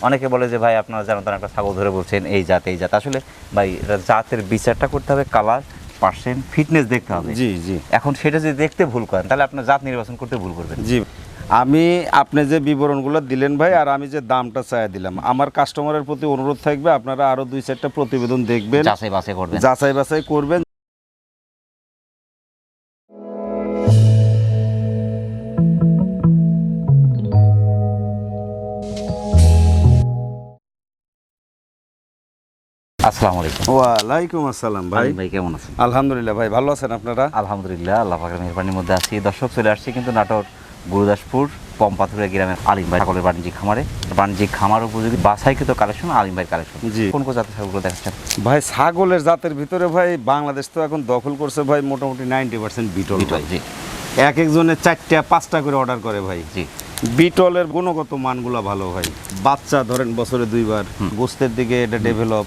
অনেকে বলে যে ভাই আপনারা জানেন তারা একটা ছাগল ধরে বলছেন এই জাত এই জাত। আসলে ভাই জাতের বিচারটা করতে হবে কালার পার্সেন্ট ফিটনেস দেখতে হবে। জি জি। এখন সেটা যদি দেখতে ভুল করেন তাহলে আপনার জাত নির্বাচন করতে ভুল করবেন। জি আমি আপনি যে বিবরণগুলো দিলেন ভাই আর আমি যে দামটা চাই দিলাম আমার কাস্টমারের প্রতি অনুরোধ থাকবে আপনারা আরও দুই চারটা প্রতিবেদন দেখবেন। যাচাই বাছাই করবেন। যাচাই বাছাই করবেন আসসালামু আলাইকুম। ওয়ালাইকুম আসসালাম ভাই। ভাই কেমন আছেন? আলহামদুলিল্লাহ ভাই ভালো আছেন আপনারা? আলহামদুলিল্লাহ আল্লাহ পাকের মেহরবানির মধ্যে আছি। দর্শক চলে আসছি কিন্তু নাটোর গুরুদাসপুর পম্পাথুরা গ্রামের আলিম ভাই সকলের বাণিজ্যিক খামারে। বাণিজ্যিক খামার উপযোগী বাসাইকৃত কালেকশন আলিম ভাই কালেকশন। জি। কোন কোন জাতের ছাগলগুলো দেখাচ্ছেন? ভাই ছাগলের জাতের ভিতরে ভাই বাংলাদেশ তো এখন দখল করছে ভাই মোটামুটি নাইনটি পার্সেন্ট বিটল ভাই। জি। এক একজনের চারটা পাঁচটা করে অর্ডার করে ভাই। জি। বিটলের গুণগত মানগুলো ভালো ভাই বাচ্চা ধরেন বছরে দুইবার গোস্তের দিকে এটা ডেভেলপ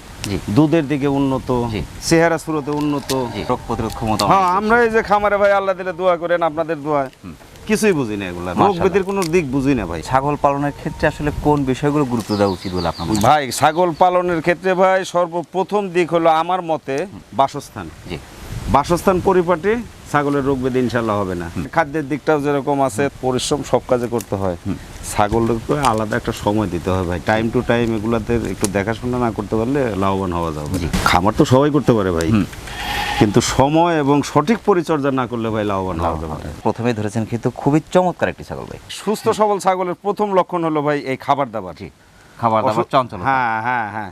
দুধের দিকে উন্নত চেহারা সুরতে উন্নত। রোগ প্রতিরোধ ক্ষমতা হ্যাঁ আমরা এই যে খামারে ভাই আল্লাহ দিলে দোয়া করেন আপনাদের দোয়া। কিছুই বুঝি না এগুলা। রোগ মাশাআল্লাহ। ব্যাধির কোনো দিক বুঝি না ভাই। ছাগল পালনের ক্ষেত্রে আসলে কোন বিষয়গুলো গুরুত্ব দেওয়া উচিত বলে আপনার ভাই ছাগল পালনের ক্ষেত্রে ভাই সর্বপ্রথম দিক হলো আমার মতে বাসস্থান। বাসস্থান পরিপাটি ছাগলের রোগ ব্যাধি ইনশাল্লাহ হবে না। খাদ্যের দিকটাও যেরকম আছে পরিশ্রম সব কাজে করতে হয়। ছাগলকে আলাদা একটা সময় দিতে হয় ভাই। টাইম টু টাইম এগুলাতে একটু দেখাশোনা না করতে পারলে লাভবান হওয়া যাবে। খামার তো সবাই করতে পারে ভাই। কিন্তু সময় এবং সঠিক পরিচর্যা না করলে ভাই লাভবান হওয়া যাবে প্রথমেই ধরেছেন কিন্তু খুবই চমৎকার একটি ছাগল ভাই। সুস্থ সবল ছাগলের প্রথম লক্ষণ হলো ভাই এই খাবার দাবার। খাবার দাবার চঞ্চল। হ্যাঁ হ্যাঁ। হ্যাঁ।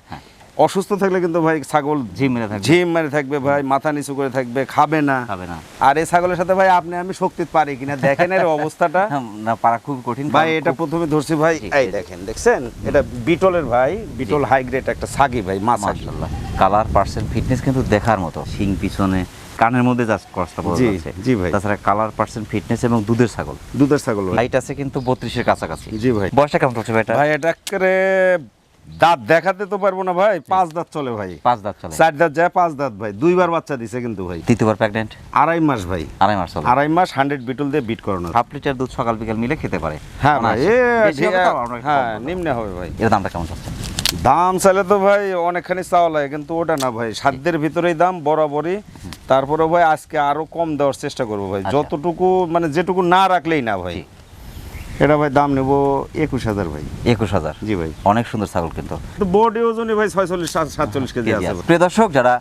অসুস্থ থাকলে কিন্তু ভাই ছাগল ঝিম মেরে থাকবে। ঝিম মেরে থাকবে ভাই মাথা নিচু করে থাকবে খাবে না। খাবে না। আর এই ছাগলের সাথে ভাই আপনি আমি শক্তি পারি কিনা দেখেন এর অবস্থাটা। না পারা খুব কঠিন ভাই এটা প্রথমে ধরছি ভাই এই। দেখেন দেখছেন? এটা বিটলের ভাই বিটল হাই গ্রেড একটা সাগি ভাই মা মাশাআল্লাহ। কালার পার্সেন্ট ফিটনেস কিন্তু দেখার মতো। শিং পিছনে কানের মধ্যে জাস্ট কষ্ট বোঝা জি, যাচ্ছে। জি ভাই। তাছাড়া কালার পার্সেন্ট ফিটনেস এবং দুধের ছাগল। দুধের ছাগল হাইট আছে কিন্তু বত্রিশের কাছাকাছি। জি ভাই। বয়সটা কেমন চলছে ভাই এটা? ভাই এটা করে দাঁত দেখাতে তো পারব না ভাই পাঁচ দাঁত চলে ভাই। পাঁচ দাঁত চলে। চার দাঁত যায় পাঁচ দাঁত ভাই। দুইবার বাচ্চা দিছে কিন্তু ভাই। তৃতীয়বার প্রেগনেন্ট আড়াই মাস ভাই। আড়াই মাস চলে। আড়াই মাস হান্ড্রেড বিটল দিয়ে বিট করানো হাফ লিটার দুধ সকাল বিকাল মিলে খেতে পারে। হ্যাঁ ভাই হ্যাঁ নিম্নে হবে ভাই। এর দামটা কেমন চলছে দাম চাইলে তো ভাই অনেকখানি চাওয়া লাগে কিন্তু ওটা না ভাই। সাধ্যের ভিতরেই দাম বরাবরই। তারপরে ভাই আজকে আরও কম দেওয়ার চেষ্টা করব ভাই। আচ্ছা। যতটুকু মানে যেটুকু না রাখলেই না ভাই। এটা ভাই দাম নেব একুশ হাজার ভাই। একুশ হাজার? জি ভাই। অনেক সুন্দর ছাগল কিন্তু। বোর্ডে ওজনে ভাই ছয়চল্লিশ সাতচল্লিশ কেজি আছে। প্রিয় দর্শক যারা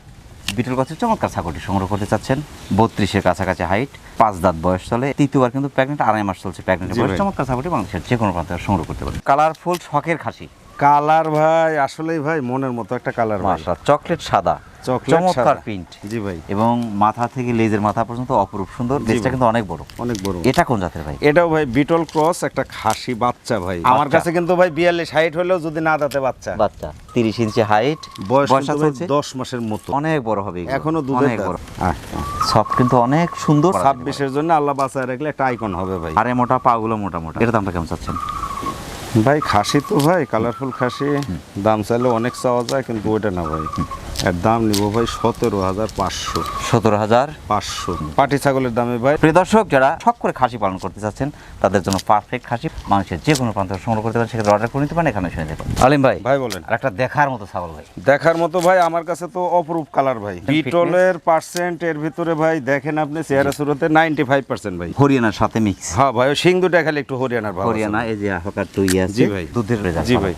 বিটল গাছের চমৎকার ছাগলটি সংগ্রহ করতে চাচ্ছেন বত্রিশের কাছাকাছি হাইট পাঁচ দাঁত বয়স চলে তৃতীয়বার কিন্তু প্রেগনেন্ট আড়াই মাস চলছে প্রেগনেন্ট বয়স। চমৎকার ছাগলটি বাংলাদেশের যে কোনো প্রান্তে সংগ্রহ করতে পারে কালারফুল শখের খাসি। কালার ভাই আসলেই ভাই মনের মতো একটা কালার মাশা চকলেট সাদা চমৎকার প্রিন্ট। জি ভাই। এবং মাথা থেকে লেজের মাথা পর্যন্ত অপরূপ সুন্দর লেজটা কিন্তু অনেক বড়। অনেক বড়। এটা কোন জাতের ভাই? এটাও ভাই বিটল ক্রস একটা খাসি বাচ্চা ভাই। আমার কাছে কিন্তু ভাই বিয়াল্লিশ হাইট হলেও যদি না দাঁতে বাচ্চা। বাচ্চা তিরিশ ইঞ্চি হাইট বয়স দশ মাসের মতো। অনেক বড় হবে এখনও অনেক বড়। সব কিন্তু অনেক সুন্দর। ছাব্বিশের জন্য আল্লাহ বাঁচায় রাখলে একটা আইকন হবে ভাই। আরে মোটা পাগুলো মোটা মোটা। এর দামটা কেমন চাচ্ছেন? ভাই, খাসি তো ভাই কালারফুল খাসি। দাম চাইলে অনেক চাওয়া যায়, কিন্তু ওইটা না ভাই। এর দাম নিব ভাই সতেরো হাজার পাঁচশো। সতেরো হাজার? পাঁচশো। পাটি ছাগলের দামে ভাই। প্রিয় দর্শক যারা শখ করে খাসি পালন করতে চাচ্ছেন তাদের জন্য পারফেক্ট খাসি মানুষের যে কোনো প্রান্ত সংগ্রহ করতে পারেন সেক্ষেত্রে অর্ডার করে নিতে পারেন এখানে শুনে দেখুন। আলিম ভাই ভাই বলেন। আর একটা দেখার মতো ছাগল ভাই। দেখার মতো ভাই আমার কাছে তো অপরূপ কালার ভাই। বিটলের পার্সেন্ট এর ভিতরে ভাই দেখেন আপনি চেহারা শুরুতে নাইনটি ফাইভ পার্সেন্ট ভাই। হরিয়ানার সাথে মিক্স হ্যাঁ ভাই ওই সিং দুটা খালি একটু হরিয়ানার হরিয়ানা এই যে হালকা টুই আছে জি ভাই। দুধের জি ভাই।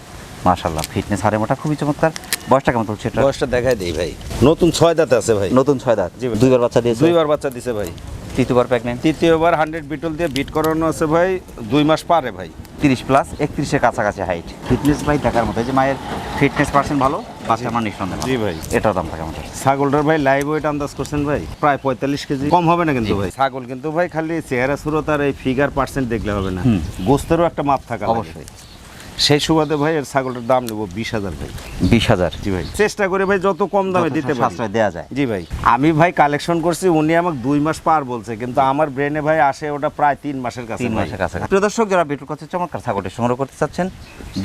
মাশাল্লাহ ফিটনেস হারে মোটা খুবই চমৎকার। বয়সটা কেমন চলছে এটা? বয়সটা দেখাই দেই ভাই। নতুন ছয় দাঁতে আছে ভাই। নতুন ছয় দাঁত? দুইবার বাচ্চা দিয়েছে? দুইবার বাচ্চা দিছে ভাই। তৃতীয়বার প্রেগনেন্ট তৃতীয়বার হান্ড্রেড বিটল দিয়ে বিট করানো আছে ভাই দুই মাস পারে ভাই। তিরিশ প্লাস একত্রিশের কাছাকাছি হাইট ফিটনেস ভাই দেখার মতো যে মায়ের ফিটনেস পার্সেন্ট ভালো বাচ্চা মান নিঃসন্দেহ জি ভাই। এটার দামটা কেমন চলছে ছাগলটার ভাই লাইভ ওয়েট আন্দাজ করছেন ভাই প্রায় পঁয়তাল্লিশ কেজি। কম হবে না কিন্তু ভাই। ছাগল কিন্তু ভাই খালি চেহারা সুরত আর এই ফিগার পার্সেন্ট দেখলে হবে না। গোস্তেরও একটা মাপ থাকা। অবশ্যই। সেই সুবাদে ভাই এর ছাগলটার দাম নেব বিশ হাজার ভাই। বিশ হাজার। জি ভাই চেষ্টা করে ভাই যত কম দামে দিতে পারি। সাশ্রয় দেওয়া যায়। জি ভাই। আমি ভাই কালেকশন করছি উনি আমাকে দুই মাস পার বলছে কিন্তু আমার ব্রেনে ভাই আসে ওটা প্রায় তিন মাসের কাছে তিন মাসের কাছে প্রিয় দর্শক যারা বিটুল কাছে চমৎকার ছাগলটি সংগ্রহ করতে চাচ্ছেন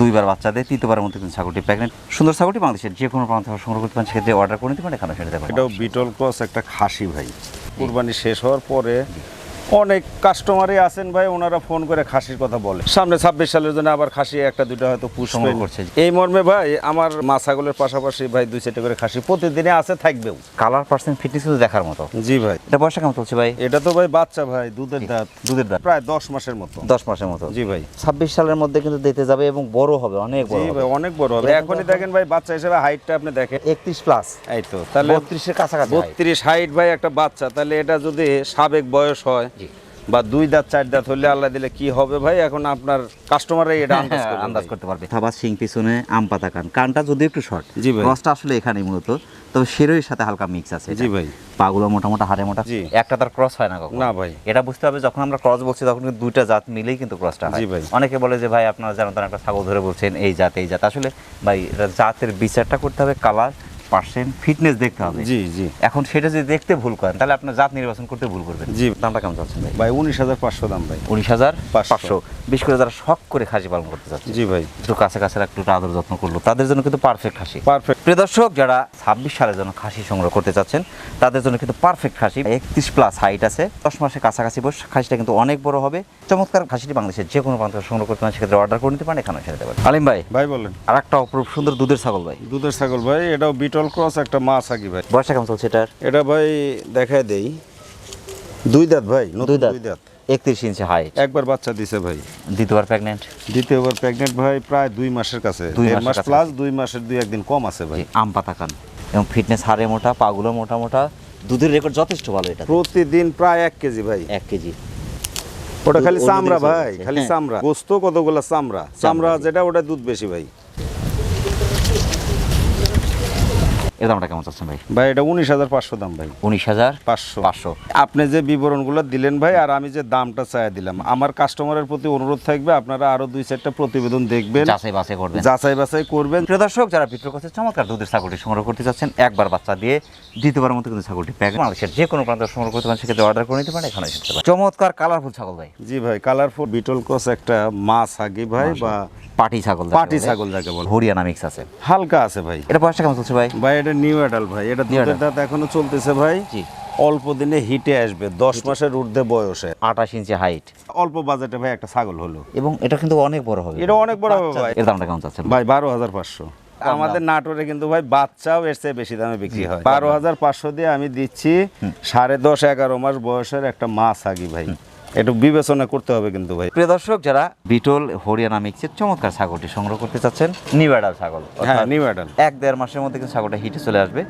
দুইবার বাচ্চা দিয়ে তৃতীয়বারের মধ্যে কিন্তু ছাগলটি প্রেগনেন্ট সুন্দর ছাগলটি বাংলাদেশের যে কোনো প্রান্ত থেকে সংগ্রহ করতে পারেন সেক্ষেত্রে অর্ডার করে নিতে পারেন এখানে সেটা এটাও বিটল ক্রস একটা খাসি ভাই। কুরবানি শেষ হওয়ার পরে অনেক কাস্টমারই আছেন ভাই ওনারা ফোন করে খাসির কথা বলে। সামনে ছাব্বিশ সালের জন্য আবার খাসি একটা দুটো হয়তো পুষবেন করছে। এই মর্মে ভাই আমার মা ছাগলের পাশাপাশি ভাই দুই চারটে করে খাসি প্রতিদিনে আছে থাকবেও। কালার পার্সেন্ট ফিটনেস কিন্তু দেখার মতো? জি ভাই। এটা বয়সটা কেমন চলছে ভাই? এটা তো ভাই বাচ্চা ভাই দুধের দাঁত। দুধের দাঁত। প্রায় দশ মাসের মতো। দশ মাসের মতো? জি ভাই। ছাব্বিশ সালের মধ্যে কিন্তু দিতে যাবে এবং বড় হবে অনেক বড় ভাই অনেক বড় হবে। এখনই দেখেন ভাই বাচ্চা হিসেবে হাইটটা আপনি দেখেন। একত্রিশ প্লাস এই তো তাহলে বত্রিশের কাছাকাছি বত্রিশ হাইট ভাই একটা বাচ্চা তাহলে এটা যদি সাবেক বয়স হয়। বা দুই দাঁত চার দাঁত হলে আল্লাহ দিলে কি হবে ভাই? এখন আপনার কাস্টমাররাই এটা আন্দাজ হ্যাঁ, আন্দাজ ভাই। করতে পারবে। থাবা সিং পিছনে আম পাতা কান। কানটা যদি একটু শর্ট জি ভাই। ক্রসটা আসলে এখানেই মূলত। তবে শিরোর সাথে হালকা মিক্স আছে জি ভাই। পাগুলো মোটা মোটা হাড়ে মোটা। জি। একটা তার ক্রস হয় না কখনো? না ভাই। এটা বুঝতে হবে যখন আমরা ক্রস বলছি তখন কিন্তু দুইটা জাত মিলেই কিন্তু ক্রসটা হয়। জি ভাই। অনেকে বলে যে ভাই আপনারা জানেন একটা ছাগল ধরে বলছেন এই জাত এই জাত। আসলে ভাই জাতের বিচারটা করতে হবে কালার পার্সেন্ট ফিটনেস দেখতে হবে। জি জি। এখন সেটা যদি দেখতে ভুল করেন তাহলে আপনার জাত নির্বাচন করতে ভুল করবেন। জি। দামটা কেমন চাচ্ছেন ভাই ভাই উনিশ হাজার পাঁচশো দাম ভাই। উনিশ হাজার পাঁচশো। পাঁচশো। বিশেষ করে যারা শখ করে খাসি পালন করতে চাচ্ছে জি ভাই। একটু কাছে কাছে একটু আদর যত্ন করল তাদের জন্য কিন্তু পারফেক্ট খাসি। পারফেক্ট প্রিয় দর্শক যারা ছাব্বিশ সালের জন্য খাসি সংগ্রহ করতে চাচ্ছেন তাদের জন্য কিন্তু পারফেক্ট খাসি। একত্রিশ প্লাস হাইট আছে। দশ মাসের কাছাকাছি বয়স খাসিটা কিন্তু অনেক বড় হবে। চমৎকার খাসিটি বাংলাদেশের যে কোনো প্রান্ত সংগ্রহ করতে পারেন সেক্ষেত্রে অর্ডার করে নিতে পারেন এখানে নিতে পারেন আলিম ভাই। ভাই বলেন। আর একটা অপরূপ সুন্দর দুধের ছাগল ভাই। দুধের ছাগল ভাই এটাও বিটল ক্রস একটা মাছ আকি ভাই। বয়সটা কেমন চলছে এটার? এটা ভাই দেখায় দেই। দুই দাঁত ভাই দুই দাঁত? দুই দাঁত। একত্রিশ ইঞ্চি হাইট একবার বাচ্চা দিছে ভাই। দ্বিতীয়বার প্রেগনেন্ট দ্বিতীয়বার প্রেগনেন্ট ভাই প্রায় দুই মাসের কাছে। দুই মাস প্লাস দুই মাসের দুই একদিন কম আছে ভাই। আম পাতা কান এবং ফিটনেস হারে মোটা পাগুলো মোটা মোটা। দুধের রেকর্ড যথেষ্ট ভালো এটা। প্রতিদিন প্রায় এক কেজি ভাই। এক কেজি। ওটা খালি চামড়া ভাই খালি হ্যাঁ। চামড়া। গোস্ত কতগুলো চামড়া? চামড়া। যেটা ওটা দুধ বেশি ভাই। এর দামটা কেমন চাচ্ছেন ভাই? ভাই এটা উনিশ হাজার পাঁচশো দাম ভাই। উনিশ হাজার পাঁচশো। পাঁচশো। আপনি যে বিবরণগুলো দিলেন ভাই আর আমি যে দামটা চাই দিলাম আমার কাস্টমারের প্রতি অনুরোধ থাকবে আপনারা আরও দুই চারটা প্রতিবেদন দেখবেন। যাচাই বাছাই করবেন। যাচাই বাছাই করবেন। প্রিয় দর্শক যারা বিক্রয় করতে চমৎকার দুধের ছাগলটি সংগ্রহ করতে চাচ্ছেন একবার বাচ্চা দিয়ে দ্বিতীয়বার মতো কিন্তু ছাগলটি প্যাক বাংলাদেশের যে কোনো প্রান্ত সংগ্রহ করতে পারেন সেক্ষেত্রে অর্ডার করে নিতে পারেন এখানে এসে চমৎকার কালারফুল ছাগল ভাই। জি ভাই কালারফুল বিটল ক্রস একটা মাছ আগে ভাই বা পাটি ছাগল পাটি ছাগল যাকে বলে। হরিয়ানা মিক্স আছে। হালকা আছে ভাই। এটা বয়সটা কেমন চলছে ভাই? ভাই এটা নিউ অ্যাডাল ভাই এটা দুধের দাঁত এখনও চলতেছে ভাই। জি। অল্প দিনে হিটে আসবে দশ মাসের ঊর্ধ্বে বয়সে। আঠাশ ইঞ্চি হাইট অল্প বাজেটে ভাই একটা ছাগল হলো। এবং এটা কিন্তু অনেক বড় হবে। এটা অনেক বড় হবে ভাই। এর দামটা কেমন চাচ্ছেন? ভাই বারো হাজার পাঁচশো। আমাদের নাটোরে কিন্তু ভাই বাচ্চাও এর চেয়ে বেশি দামে বিক্রি হয়। বারো হাজার। পাঁচশো দিয়ে আমি দিচ্ছি সাড়ে দশ এগারো মাস বয়সের একটা মাছ আগি ভাই। একটু বিবেচনা করতে হবে কিন্তু ভাই। প্রিয় দর্শক যারা বিটল হরিয়ানা মিক্সের চমৎকার ছাগলটি সংগ্রহ করতে চাচ্ছেন নিউয়াডাল ছাগল হ্যাঁ নিউয়াডাল এক দেড় মাসের মধ্যে কিন্তু ছাগলটা হিটে চলে আসবে।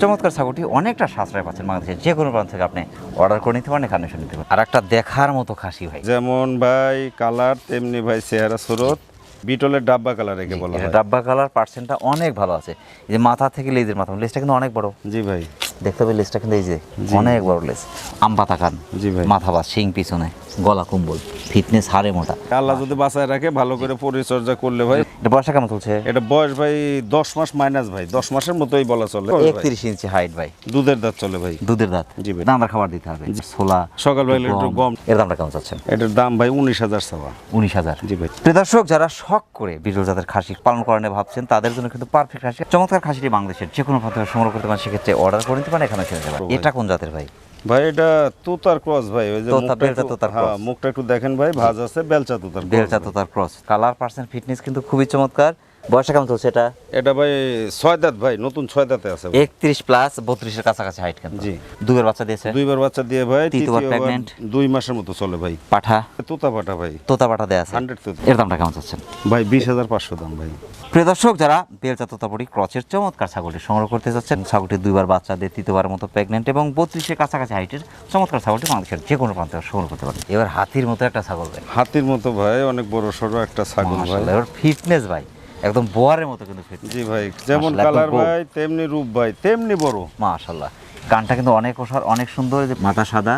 চমৎকার ছাগলটি অনেকটা সাশ্রয় পাচ্ছেন বাংলাদেশের যে কোনো প্রান্ত থেকে আপনি অর্ডার করে নিতে পারেন এখানে শুনে নিতে পারেন। আর একটা দেখার মতো খাসি ভাই। যেমন ভাই কালার তেমনি ভাই চেহারা স্রোত। বিটলের ডাব্বা কালার একে বলা হয়। ডাব্বা কালার পার্সেন্টটা অনেক ভালো আছে। এই যে মাথা থেকে লেজের মাথা লেজটা কিন্তু অনেক বড়। জি ভাই। দেখতে হবে লেজটা কিন্তু এই যে অনেক বড় লেজ আম পাতা কান জি ভাই। মাথা বা শিং পিছনে গলা কুম্বল ফিটনেস হারে মোটা। আল্লাহ যদি বাঁচায় রাখে ভালো করে পরিচর্যা করলে ভাই। এটা বয়সটা কেমন চলছে? এটা বয়স ভাই দশ মাস মাইনাস ভাই। দশ মাসের মতোই বলা চলে। একত্রিশ ইঞ্চি হাইট ভাই। দুধের দাঁত চলে ভাই। দুধের দাঁত। জি ভাই। দানাদার খাবার দিতে হবে। ছোলা সকালবেলা একটু গম। এর দামটা কেমন চাচ্ছেন? এটার দাম ভাই উনিশ হাজার সাবা। উনিশ হাজার। জি ভাই। দর্শক যারা শখ করে বিরল জাতের খাসি পালন করার ভাবছেন তাদের জন্য কিন্তু পারফেক্ট খাসি। চমৎকার খাসিটি বাংলাদেশের যে কোনো মাধ্যমে সংগ্রহ করতে পারেন সেক্ষেত্রে অর্ডার করে নিতে পারেন এখানে কিনে নিতে এটা কোন জাতের ভাই? ভাই এটা তোতার ক্রস ভাই ওই যে মুখটা একটু- হ্যাঁ, মুখটা একটু দেখেন ভাই ভাজ আছে বেলচা তোতার বেলচা তোতার ক্রস। কালার পার্সেন্ট ফিটনেস কিন্তু খুবই চমৎকার। বয়সটা কেমন চলছে এটা? এটা ভাই ছয় দাঁত ভাই নতুন ছয় দাঁতে আছে একত্রিশ প্লাস বত্রিশের কাছাকাছি হাইট কিন্তু। জি। দুধের বাচ্চা দিয়েছে। দুইবার বাচ্চা দিয়ে ভাই তৃতীয়বার pregnant। দুই মাসের মতো চলে ভাই। পাঠা? তুতা পাটা ভাই। তোতা পাঠা দেয়া আছে। হান্ড্রেড তুতা। এর দামটা কেমন চাচ্ছেন? ভাই বিশ হাজার পাঁচশো দাম ভাই। প্রিয় দর্শক যারা বেলচা তোতাপুরি ক্রচের চমৎকার ছাগলটি সংগ্রহ করতে যাচ্ছেন ছাগলটি দুইবার বাচ্চা দিয়ে তৃতীয়বার মতো প্রেগনেন্ট এবং বত্রিশের কাছাকাছি হাইটের চমৎকার ছাগলটি বাংলাদেশের যে কোনো প্রান্তে সংগ্রহ করতে পারেন। এবার হাতির মতো একটা ছাগল ভাই। হাতির মতো ভাই অনেক বড় সড়ো একটা ছাগল ভাই। এবার ফিটনেস ভাই। একদম বোয়ারের মতো কিন্তু জি ভাই যেমন কালার ভাই তেমনি রূপ ভাই তেমনি বড়। মাশাল্লাহ কানটা কিন্তু অনেক ওষার অনেক সুন্দর যে মাথা সাদা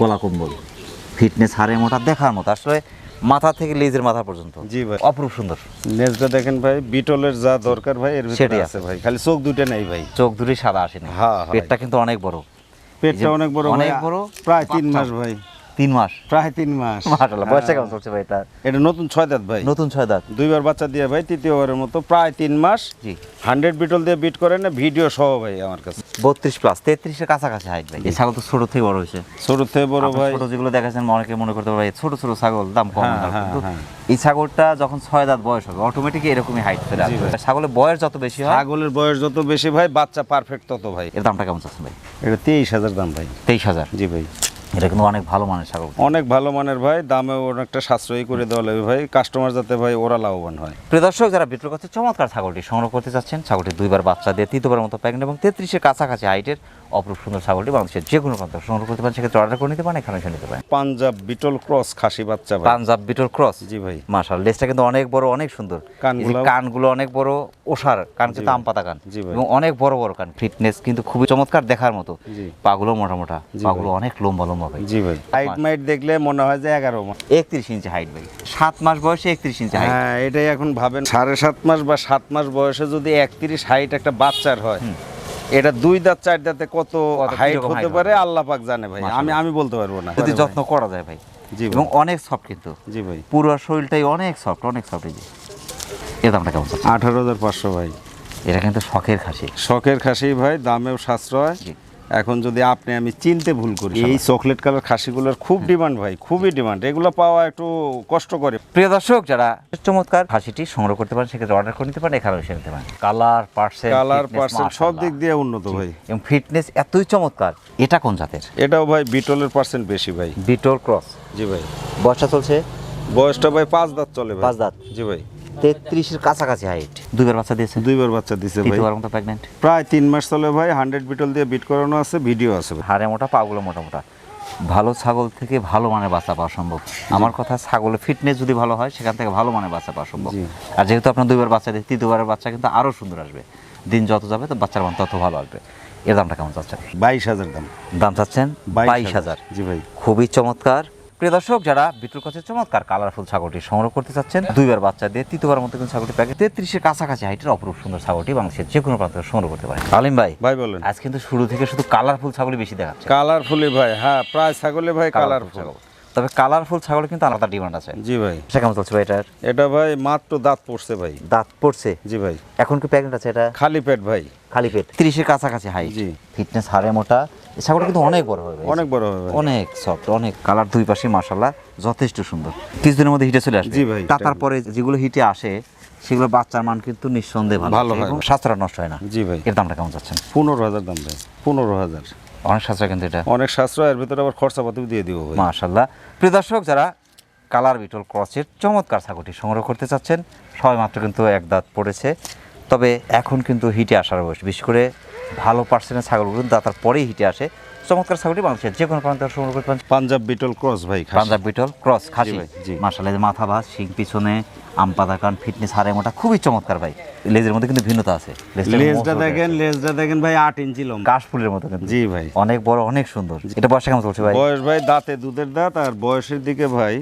গলা কম্বল। ফিটনেস হাড়ে মোটা দেখার মতো আসলে মাথা থেকে লেজের মাথা পর্যন্ত। জি ভাই। অপরূপ সুন্দর। নেজটা দেখেন ভাই বিটলের যা দরকার ভাই এর ভিতরে আছে ভাই খালি চোখ দুটো নেই ভাই। চোখ দুটোই সাদা আসেনি। হ্যাঁ, হ্যাঁ। পেটটা কিন্তু অনেক বড়। পেটটা অনেক বড় অনেক বড়, প্রায় তিন মাস ভাই। তিন মাস। প্রায় তিন মাস। মাশাল্লাহ বয়সটা হ্যাঁ। কেমন চলছে ভাই এটা এটা নতুন ছয় দাঁত ভাই। নতুন ছয় দাঁত। দুইবার বাচ্চা দিয়ে ভাই তৃতীয়বারের মতো প্রায় তিন মাস। জি। হান্ড্রেড বিটল দিয়ে বিট করে না ভিডিও সহ ভাই আমার কাছে। বত্রিশ প্লাস তেত্রিশের কাছাকাছি হাইট ভাই। এই ছাগল তো ছোট থেকে বড় হয়েছে। ছোট থেকে বড় ভাই। ছোট যেগুলো দেখাচ্ছেন অনেকে মনে করতে পারে ভাই ছোট ছোট ছাগল দাম কম হ্যাঁ। হ্যাঁ, কিন্তু। এই ছাগলটা যখন ছয় দাঁত বয়স হবে অটোমেটিক এরকমই হাইট জি আসবে। ছাগলের বয়স যত বেশি হয় ছাগলের বয়স যত বেশি ভাই বাচ্চা পারফেক্ট তত ভাই। এর দামটা কেমন চাচ্ছেন ভাই? এটা তেইশ হাজার দাম ভাই। তেইশ হাজার। জি ভাই। এটা কিন্তু অনেক ভালো মানের ছাগল। অনেক ভালো মানের ভাই দামে অনেকটা সাশ্রয়ী করে দেওয়া লাগবে ভাই। কাস্টমার যাতে ভাই ওরা লাভবান হয়। প্রিয় দর্শক যারা বিক্রি করতে চমৎকার ছাগলটি সংগ্রহ করতে চাচ্ছেন। ছাগলটি দুইবার বাচ্চা দিয়ে তৃতীয়বার মতো প্যাকেট এবং তেত্রিশের কাছাকাছি হাইটের অপরূপ সুন্দর ছাগলটি বাংলাদেশের যে কোনো প্রান্ত সংগ্রহ করতে পারেন সেক্ষেত্রে অর্ডার করে নিতে পারেন এখানে এসে নিতে পারেন। পাঞ্জাব বিটল ক্রস খাসি বাচ্চা পাঞ্জাব বিটল ক্রস? জি ভাই। মাশাল লেজটা কিন্তু অনেক বড় অনেক সুন্দর। কানগুলো- অনেক বড় ওষার কান কিন্তু আম পাতা কান। এবং অনেক বড় বড় কান। ফিটনেস কিন্তু খুবই চমৎকার দেখার মতো। পাগুলো মোটা মোটা পাগুলো অনেক লম্বা লম্বা ভাই। জি ভাই। হাইট মাইট দেখলে মনে হয় যে এগারো মাস। একত্রিশ ইঞ্চি হাইট ভাই। সাত মাস বয়সে একত্রিশ ইঞ্চি হাইট হ্যাঁ এটাই এখন ভাবেন। সাড়ে সাত মাস বা সাত মাস বয়সে যদি একত্রিশ হাইট একটা বাচ্চার হয় এটা দুই দাঁত চার দাঁতে কত হাইট হতে পারে? আল্লাহ পাক জানে ভাই আমি আমি বলতে পারব না। যদি যত্ন করা যায় ভাই। জি এবং অনেক সফট কিন্তু। জি ভাই। পুরো শরীরটাই অনেক সফট অনেক সফট এই যে। এর দামটা কেমন? আঠারো হাজার পাঁচশো ভাই। এটা কিন্তু শখের খাসি। শখের খাসি ভাই দামেও সাশ্রয়। জি। এখন যদি আপনি আমি চিনতে ভুল করি এই চকলেট কালার খাসিগুলোর খুব ডিমান্ড ভাই খুবই ডিমান্ড এগুলো পাওয়া একটু কষ্ট করে। প্রিয় দর্শক যারা চমৎকার খাসিটি সংগ্রহ করতে পারেন সেক্ষেত্রে অর্ডার করে নিতে পারেন এখানে এসে নিতে পারেন। কালার পার্সেন্ট কালার পার্সেন্ট সব দিক দিয়ে উন্নত ভাই। এবং ফিটনেস এতই চমৎকার এটা কোন জাতের? এটাও ভাই বিটলের পার্সেন্ট বেশি ভাই। Beetle cross. জি ভাই। বয়সটা চলছে? বয়সটা ভাই পাঁচ দাঁত চলে ভাই। পাঁচ দাঁত। জি ভাই। তেত্রিশের কাছাকাছি হাইট দুইবার বাচ্চা দিয়েছেন দুইবার বাচ্চা দিছে ভাই। তৃতীয়বার মতো প্রেগনেন্ট প্রায় তিন মাস চলে ভাই হান্ড্রেড বিটল দিয়ে বিট করানো আছে ভিডিও আছে হাড়ে মোটা পাগুলো মোটা মোটা। ভালো ছাগল থেকে ভালো মানের বাচ্চা পাওয়া সম্ভব। আমার কথা ছাগলের ফিটনেস যদি ভালো হয় সেখান থেকে ভালো মানের বাচ্চা পাওয়া সম্ভব। আর যেহেতু আপনার দুইবার বাচ্চা দিয়ে তৃতীয়বারের বাচ্চা কিন্তু আরও সুন্দর আসবে। দিন যত যাবে তো বাচ্চার মান তত ভালো আসবে। এর দামটা কেমন চাচ্ছেন? বাইশ হাজার দাম। দাম চাচ্ছেন বাইশ হাজার। জি ভাই। খুবই চমৎকার। প্রিয় দর্শক যারা বিটুর কাছে চমৎকার কালারফুল ছাগলটি সংগ্রহ করতে চাচ্ছেন। দুইবার বাচ্চা দিয়ে তৃতীয়বার মতো কিন্তু ছাগলটি প্যাকেট তেত্রিশের কাছাকাছি হাইটের অপরূপ সুন্দর ছাগলটি বাংলাদেশের যে কোনো প্রান্ত সংগ্রহ করতে পারেন। আলিম ভাই ভাই বলেন। আজ কিন্তু শুরু থেকে শুধু কালারফুল ছাগলই বেশি দেখাচ্ছে। কালারফুলি ভাই হ্যাঁ প্রায় ছাগলে ভাই কালারফুল ছাগল। তবে কালারফুল ছাগল কিন্তু আলাদা ডিমান্ড আছে। জি ভাই। সেটা কেমন চলছে ভাই এটার? এটা ভাই মাত্র দাঁত পড়ছে ভাই। দাঁত পড়ছে? জি ভাই। এখন কি প্যাকেট আছে এটা? খালি পেট ভাই। খালি পেট তিরিশের কাছাকাছি হাই জি। ফিটনেস হাড়ে মোটা ছাগলটা কিন্তু অনেক বড় হবে অনেক বড় হবে অনেক সফট অনেক কালার দুই পাশে মাশাল্লাহ যথেষ্ট সুন্দর। কিছুদিনের মধ্যে হিটে চলে আসবে। জি ভাই। তা তারপরে যেগুলো হিটে আসে সেগুলো বাচ্চার মান কিন্তু নিঃসন্দেহে ভালো। ভালো হয়। স্বাস্থ্যটা নষ্ট হয় না। জি ভাই। এর দামটা কেমন যাচ্ছেন পনেরো হাজার দাম ভাই পনেরো হাজার। অনেক সাশ্রয় কিন্তু এটা। অনেক সাশ্রয় এর ভিতরে আবার খরচাপাতিও দিয়ে দিব ভাই। মাশাল্লাহ প্রিয় দর্শক যারা কালার বিটল ক্রসের চমৎকার ছাগলটি সংগ্রহ করতে চাচ্ছেন সবাই মাত্র কিন্তু এক দাঁত পড়েছে। তবে এখন কিন্তু হিটে আসার বয়স বিশেষ করে ভালো পার্সেন্টের ছাগলগুলো দাতার পরেই হিটে আসে। চমৎকার ছাগলটি বাংলাদেশের যে কোনো প্রান্তে সংগ্রহ করতে পারেন। পাঞ্জাব বিটল ক্রস ভাই পাঞ্জাব বিটল ক্রস খাসি। মাশাল্লাহ মাথা ভাস শিং পিছনে আম পাতা কান ফিটনেস হারে মোটা খুবই চমৎকার ভাই। লেজের মধ্যে কিন্তু ভিন্নতা আছে। লেজটা দেখেন লেজটা দেখেন ভাই আট ইঞ্চি লম্বা। কাশ ফুলের মতো কিন্তু। জি ভাই। অনেক বড় অনেক সুন্দর। এটা বয়সে কেমন চলছে ভাই? বয়স ভাই দাঁতে দুধের দাঁত আর বয়সের দিকে ভাই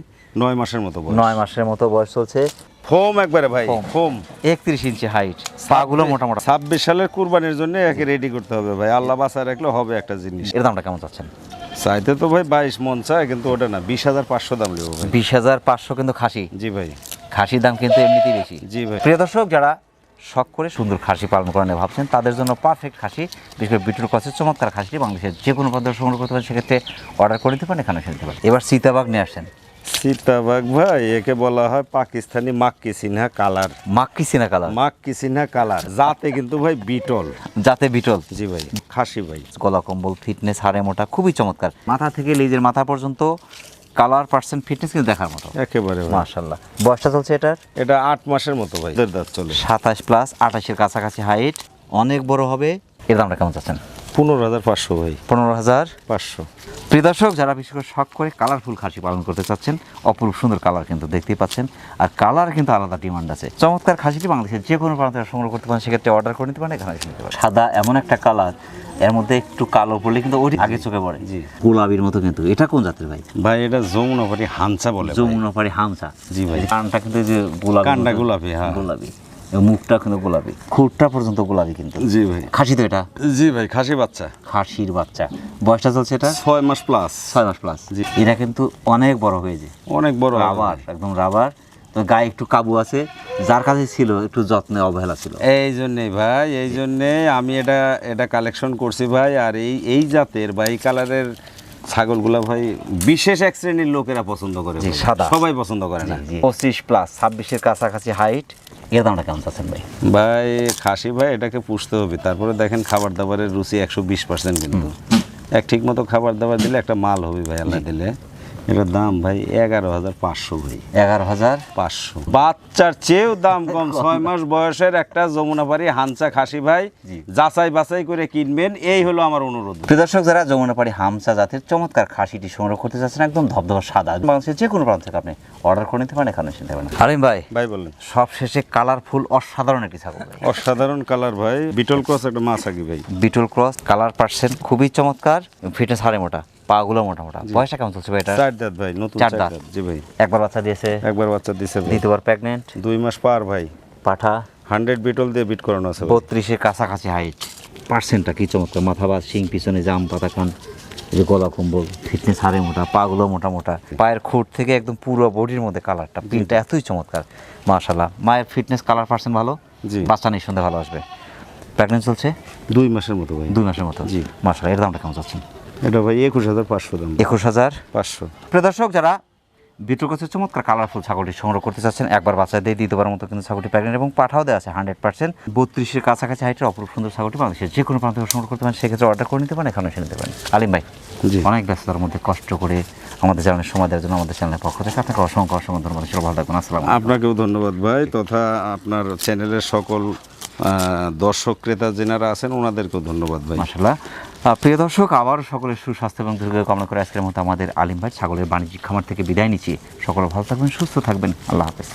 নয় মাসের মতো বয়স। নয় মাসের মতো বয়স চলছে। ফোম একবারে ভাই ফোম। একত্রিশ ইঞ্চি হাইট পাগুলো মোটা মোটা ছাব্বিশ সালের কুরবানির জন্য একে রেডি করতে হবে ভাই। আল্লাহ বাসায় রাখলে হবে একটা জিনিস। এর দামটা কেমন চাচ্ছেন? চাইতে তো ভাই বাইশ মন চায় কিন্তু ওটা না বিশ হাজার পাঁচশো দাম নেব ভাই। বিশ হাজার পাঁচশো কিন্তু খাসি। জি ভাই। খাসির দাম কিন্তু এমনিতেই বেশি। জি ভাই। প্রিয় দর্শক যারা শখ করে সুন্দর খাসি পালন করেন ভাবছেন তাদের জন্য পারফেক্ট খাসি বিশেষ করে বিটুর কসের চমৎকার খাসি বাংলাদেশের যে কোনো পদ্ধতি সংগ্রহ করতে পারেন সেক্ষেত্রে অর্ডার করে দিতে পারেন এখানে নিতে পারেন। এবার সীতাবাগ নিয়ে আসেন সীতাবাগ ভাই একে বলা হয় পাকিস্তানি মাক্কি সিনহা কালার। মাক্কি সিনা কালার? মাক্কি সিনহা কালার যাতে কিন্তু ভাই বিটল। যাতে বিটল? জি ভাই খাসি ভাই। গলা কম্বল ফিটনেস হাড়ে মোটা খুবই চমৎকার। মাথা থেকে লেজের মাথা পর্যন্ত কালার পার্সেন্ট ফিটনেস কিন্তু দেখার মতো। একেবারে ভাই। মার্শাল্লাহ বয়সটা চলছে এটার? এটা আট মাসের মতো ভাই। চলে সাতাশ প্লাস আঠাশের কাছাকাছি হাইট অনেক বড় হবে। এর দামটা কেমন চাচ্ছেন? পনেরো হাজার পাঁচশো ভাই পনেরো হাজার পাঁচশো প্রিয় দর্শক যারা বিশেষ করে শখ করে কালারফুল খাসি পালন করতে চাচ্ছেন অপরূপ সুন্দর কালার কিন্তু দেখতেই পাচ্ছেন আর কালার কিন্তু আলাদা ডিমান্ড আছে চমৎকার খাসিটি বাংলাদেশের যে কোনো প্রান্তে সংগ্রহ করতে পারেন সেক্ষেত্রে অর্ডার করে নিতে পারেন এখানে নিতে পারেন সাদা এমন একটা কালারের মধ্যে একটু কালো পড়লে কিন্তু ওই আগে চোখে পড়ে জি। গোলাপির মতো কিন্তু এটা কোন জাতের ভাই ভাই এটা যমুনা পাটি হামসা বলে ভাই। যমুনা হামসা জি ভাই। কানটা কিন্তু যে গোলাপি কানটা। গোলাপি, হ্যাঁ। গোলাপি মুখটা কিন্তু গোলাপি। খুঁটটা পর্যন্ত গোলাপি কিন্তু। জি ভাই। খাসি তো এটা? জি ভাই খাসি বাচ্চা। খাসির বাচ্চা। বয়সটা চলছে এটা? ছয় মাস প্লাস ছয় মাস প্লাস জি। এটা কিন্তু অনেক বড় হয়েছে অনেক বড় রাবার একদম রাবার। তো গায়ে একটু কাবু আছে। যার কাছে ছিল একটু যত্নে অবহেলা ছিল। এই জন্যেই ভাই এই জন্যে আমি এটা এটা কালেকশন করছি ভাই। আর এই এই জাতের বা এই কালারের ছাগলগুলা ভাই বিশেষ এক শ্রেণির লোকেরা পছন্দ করে সাদা। সবাই পছন্দ করে না। পঁচিশ প্লাস ছাব্বিশের কাছাকাছি হাইট এর দামটা কেমন চাচ্ছেন ভাই? ভাই খাসি ভাই এটাকে পুষতে হবে। তারপরে দেখেন খাবার দাবারের রুচি একশো বিশ পার্সেন্ট কিন্তু। এক ঠিক মতো খাবার দাবার দিলে একটা মাল হবে ভাই আল্লাহ দিলে। এটার দাম ভাই এগারো হাজার পাঁচশো ভাই। এগারো হাজার? পাঁচশো। বাচ্চার চেয়েও দাম কম ছয় মাস বয়সের একটা যমুনাপাড়ি হানচা খাসি ভাই জি। যাচাই বাছাই করে কিনবেন এই হলো আমার অনুরোধ। দর্শক যারা যমুনাপাড়ি হামসা জাতের চমৎকার খাসিটি সংগ্রহ করতে চাচ্ছেন একদম ধবধবা সাদা বাংলাদেশের যে কোনো প্রান্ত থেকে আপনি অর্ডার করে নিতে পারেন এখানে নিতে পারেন। আলিম ভাই ভাই বলেন। সব শেষে কালারফুল অসাধারণ একটি ছাগল অসাধারণ কালার ভাই বিটল ক্রস একটা মাছ আগে ভাই। বিটল ক্রস কালার পার্সেন্ট খুবই চমৎকার ফিটনেস হারে মোটা পাগুলো মোটা মোটা বয়সটা কেমন চলছে ভাই এটা চার দাঁত ভাই নতুন চার দাঁত। জি ভাই। একবার বাচ্চা দিয়েছে? একবার বাচ্চা দিয়েছে দ্বিতীয়বার প্রেগনেন্ট দুই মাস পার ভাই। পাঠা? হান্ড্রেড বিটল দিয়ে বিট করানো আছে। বত্রিশের কাছাকাছি হাইট পার্সেন্টটা কি চমৎকার? মাথা বা শিং পিছনে জাম পাতা কান এই যে গলা কম্বল ফিটনেস হারে মোটা পাগুলো মোটা মোটা পায়ের খুঁট থেকে একদম পুরো বডির মধ্যে কালারটা প্রিন্টটা এতই চমৎকার মাশাল্লাহ মায়ের ফিটনেস কালার পার্সেন্ট ভালো? জি। বাচ্চা নিঃসন্দেহে ভালো আসবে। প্রেগনেন্ট চলছে? দুই মাসের মতো ভাই। দুই মাসের মতো। জি। মাশাল্লাহ এর দামটা কেমন চাচ্ছেন? এটা ভাই একুশ হাজার পাঁচশো দাম। একুশ হাজার পাঁচশো। দর্শক যারা বিটুর কাছে চমৎকার কালারফুল ছাগলটি সংগ্রহ করতে চাচ্ছেন একবার বাচ্চা দিয়ে দ্বিতীয়বার মতো কিন্তু ছাগলটি প্রেগনেন্ট এবং পাঠাও দেওয়া আছে হান্ড্রেড পার্সেন্ট বত্রিশের কাছাকাছি হাইটের অপরূপ সুন্দর ছাগলটি বাংলাদেশের যে কোনো প্রান্ত সংগ্রহ করতে পারেন সেক্ষেত্রে অর্ডার করে নিতে পারেন এখানে এসে নিতে পারেন। আলিম ভাই অনেক ব্যস্ততার মধ্যে কষ্ট করে আমাদের চ্যানেলের সময় দেওয়ার জন্য আমাদের চ্যানেলের পক্ষ থেকে আপনাকে অসংখ্য অসংখ্য ধন্যবাদ ছিল ভালো থাকবেন আসসালাম আপনাকেও ধন্যবাদ ভাই তথা আপনার চ্যানেলের সকল দর্শক ক্রেতা যেনারা আছেন ওনাদেরকেও ধন্যবাদ ভাই। মাসাল্লাহ প্রিয় দর্শক আবার সকলের সুস্বাস্থ্য এবং দীর্ঘ কামনা করে আজকের মতো আমাদের আলিম ভাই ছাগলের বাণিজ্যিক খামার থেকে বিদায় নিচ্ছি। সকলে ভালো থাকবেন, সুস্থ থাকবেন। আল্লাহ হাফেজ।